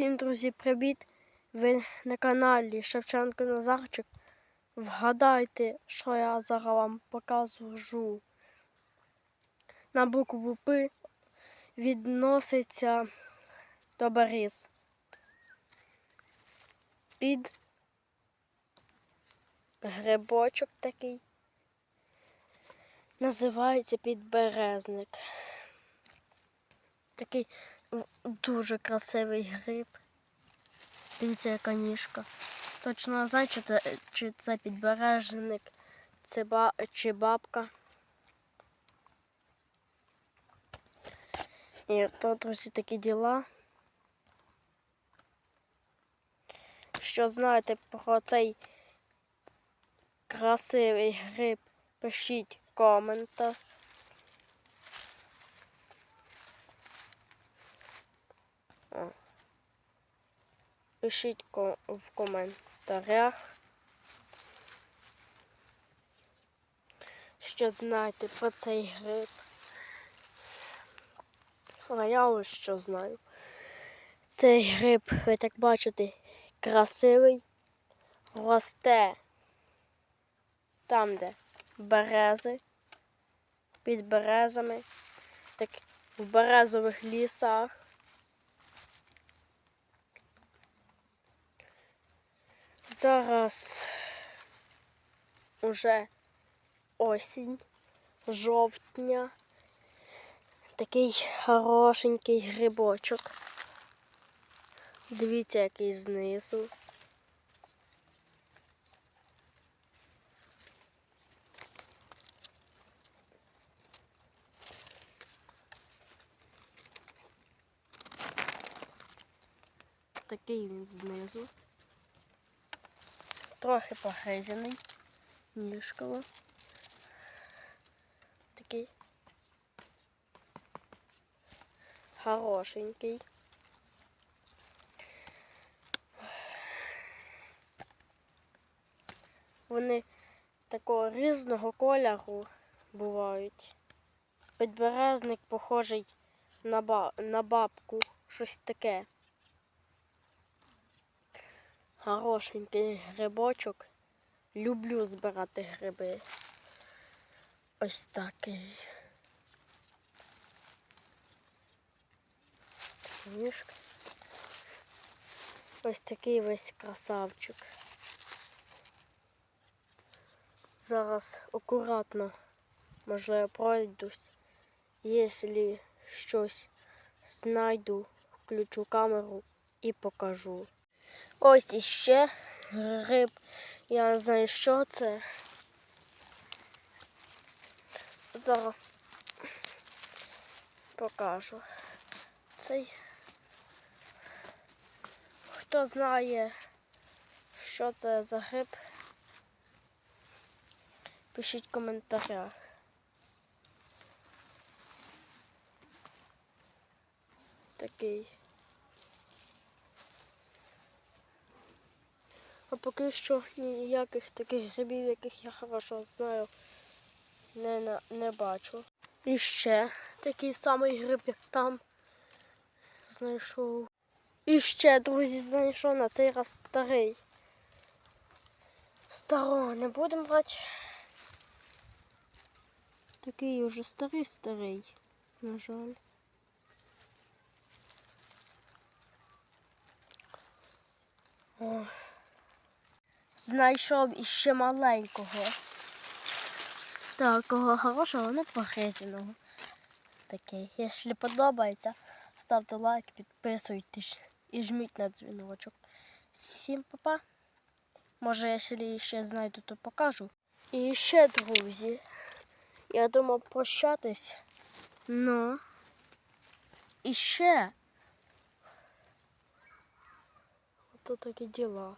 Всім, друзі, привіт! Ви на каналі Шевченко Назарчик. Вгадайте, що я зараз вам покажу. На букву П відноситься до беріз. Під грибочок такий. Називається підберезник. Такий дуже красивий гриб. Дивіться, яка ніжка. Точно не знаю, чи це, чи це підбережник, це ба, чи бабка. І то, друзі, такі діла. Що знаєте про цей красивий гриб, пишіть в Пишіть в коментарях, що знаєте про цей гриб. А я ось що знаю. Цей гриб, ви так бачите, красивий, росте там, де берези, під березами, так в березових лісах. Зараз уже осінь, жовтня. Такий хорошенький грибочок. Дивіться, який знизу. Такий він знизу. Трохи погризаний. Ніжково. Такий хорошенький. Вони такого різного кольору бувають. Підберезник похожий на бабку, щось таке. Хорошенький грибочок. Люблю збирати гриби. Ось такий. Ніжка. Ось такий весь красавчик. Зараз акуратно, можливо, пройдусь. Якщо щось знайду, включу камеру і покажу. Ось іще гриб. Я не знаю, що це. Зараз покажу. Цей. Хто знає, що це за гриб, пишіть в коментарях. Такий. А поки що ніяких таких грибів, яких я хорошо знаю, не, на- не бачу. І ще такий самий гриб, як там знайшов. І ще, друзі, знайшов на цей раз старий. Старого не будемо брати. Такий уже старий старий, на жаль. О. Знайшов іще маленького. Такого хорошого, не погризаного. Такий. Якщо подобається, ставте лайк, підписуйтесь і жміть на дзвіночок. Всім па-па. Може, якщо ще знайду, то покажу. І ще, друзі, я думав прощатись. Ну. І ще. Ото такі діла.